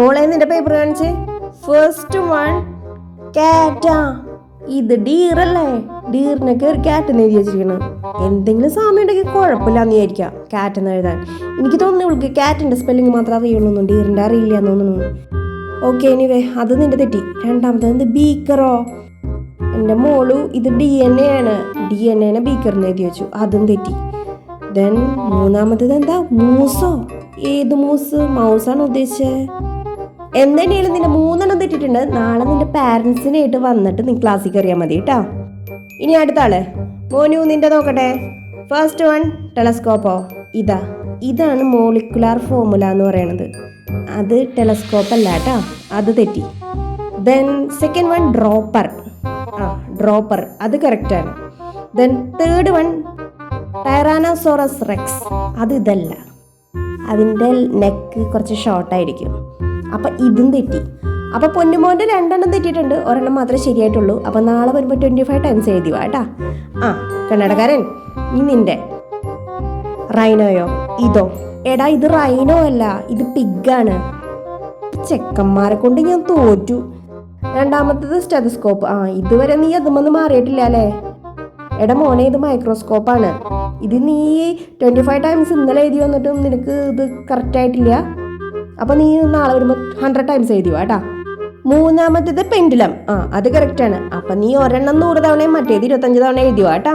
മോളെ നിന്റെ പേപ്പർ കാണിച്ച്? ഫസ്റ്റ് വൺ കാറ്റാ ഇത് ഡീറല്ലേ? ഡീറിനൊക്കെ ഒരു കാറ്റെന്ന് എഴുതി വെച്ചിരിക്കണം. എന്തെങ്കിലും സാമ്യം ഉണ്ടെങ്കിൽ കുഴപ്പമില്ലാന്ന് വിചാരിക്കാം. കാറ്റെന്ന് എഴുതാൻ. എനിക്ക് തോന്നുന്നു ഇവൾക്ക് കാറ്റിന്റെ സ്പെല്ലിംഗ് മാത്രമേ അറിയുള്ളൂ ഡീറിന്റെ അറിയില്ല എന്ന് തോന്നുന്നു ഓക്കെ എനിവേ അത് നിന്റെ തെറ്റി. രണ്ടാമത്തത് എന്ത്? ബീക്കറോ എന്റെ മോളു ഇത് ഡി എൻ എ ആണ്. ഡി എൻ എനെ ബീക്കറിന് എഴുതി വെച്ചു. അതും തെറ്റി. ദെൻ മൂന്നാമത്തത് എന്താ? മൂസോ ഏത് മൂസ് മൗസാണ് ഉദ്ദേശിച്ചത് എന്തെങ്കിലും നിന്റെ മൂന്നെണ്ണം തെറ്റിട്ടുണ്ട് നാളെ നിന്റെ പാരൻസിനായിട്ട് വന്നിട്ട് നീ ക്ലാസ്സിൽ കയറിയാൽ മതി കേട്ടോ. ഇനി അടുത്ത ആൾ മോനു നിന്റെ നോക്കട്ടെ. ഫസ്റ്റ് വൺ ടെലസ്കോപ്പോ ഇതാ. ഇതാണ് മോളിക്കുലാർ ഫോമുല എന്ന് പറയണത്. അത് ടെലസ്കോപ്പ് അല്ല കേട്ടോ. അത് തെറ്റി. ദെൻ സെക്കൻഡ് വൺ ഡ്രോപ്പർ ആ ഡ്രോപ്പർ അത് കറക്റ്റാണ് then third one tyrannosaurus rex അത് ഇതല്ല. അതിന്റെ നെക്ക് കുറച്ച് ഷോർട്ടായിരിക്കും അപ്പം ഇതും തെറ്റി. അപ്പോൾ പൊന്നുമോന്റെ രണ്ടെണ്ണം തെറ്റിയിട്ടുണ്ട്. ഒരെണ്ണം മാത്രമേ ശരിയായിട്ടുള്ളൂ. അപ്പോൾ നാളെ വരുമ്പോൾ ട്വന്റി ഫൈവ് ടൈംസ് എഴുതി വാ കേട്ടാ. ആ കന്നഡക്കാരൻ ഈ നിന്റെ. റൈനോയോ? ഇതോ? എടാ ഇത് റൈനോ അല്ല. ഇത് പിഗാണ് ചെക്കന്മാരെ കൊണ്ട് ഞാൻ തോറ്റു. രണ്ടാമത്തത് സ്റ്റെതസ്കോപ്പ് ആ ഇതുവരെ നീ അതുമൊന്നും മാറിയിട്ടില്ല അല്ലേ? എടാ മോനെ ഇത് മൈക്രോസ്കോപ്പാണ് ഇത് നീ ട്വന്റി ഫൈവ് ടൈംസ് ഇന്നലെ എഴുതി വന്നിട്ടും നിനക്ക് ഇത് കറക്റ്റ് ആയിട്ടില്ല. അപ്പോൾ നീ നാളെ വരുമ്പോൾ ഹൺഡ്രഡ് ടൈംസ് എഴുതി കേട്ടാ മൂന്നാമത്തേത് പെൻഡുലം ആ അത് കറക്റ്റാണ് അപ്പം നീ ഒരെണ്ണം നൂറ് തവണയും മറ്റേത് ഇരുപത്തഞ്ച് തവണ എഴുതി കേട്ടാ